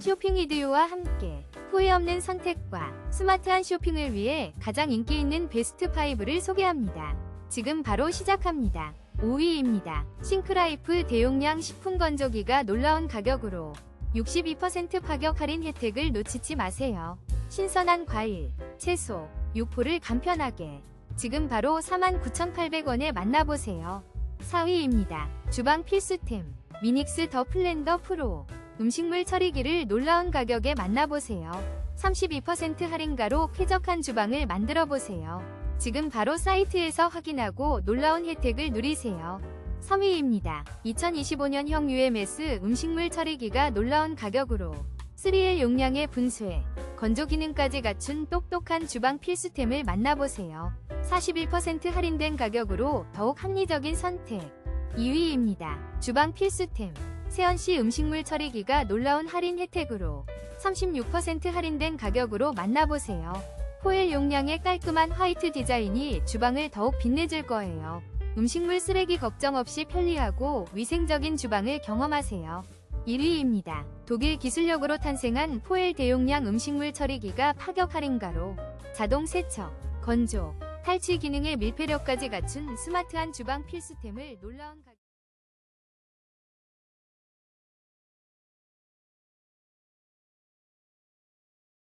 쇼핑 이디오와 함께 후회 없는 선택과 스마트한 쇼핑을 위해 가장 인기 있는 베스트 5를 소개합니다. 지금 바로 시작합니다. 5위입니다. 싱크라이프 대용량 식품 건조기가 놀라운 가격으로 62% 파격 할인 혜택을 놓치지 마세요. 신선한 과일, 채소, 육포를 간편하게 지금 바로 49,800원에 만나보세요. 4위입니다. 주방 필수템 미닉스 더 플랜더 프로 음식물 처리기를 놀라운 가격에 만나보세요. 32% 할인가로 쾌적한 주방을 만들어 보세요. 지금 바로 사이트에서 확인하고 놀라운 혜택을 누리세요. 3위입니다. 2025년형 UMS 음식물 처리기가 놀라운 가격으로 3L 용량의 분쇄, 건조 기능까지 갖춘 똑똑한 주방 필수템을 만나보세요. 41% 할인된 가격으로 더욱 합리적인 선택. 2위입니다. 주방 필수템. 세연씨 음식물 처리기가 놀라운 할인 혜택으로 36% 할인된 가격으로 만나보세요. 포엘 용량의 깔끔한 화이트 디자인이 주방을 더욱 빛내줄 거예요. 음식물 쓰레기 걱정 없이 편리하고 위생적인 주방을 경험하세요. 1위입니다. 독일 기술력으로 탄생한 포엘 대용량 음식물 처리기가 파격 할인가로 자동 세척, 건조, 탈취 기능의 밀폐력까지 갖춘 스마트한 주방 필수템을 놀라운 가격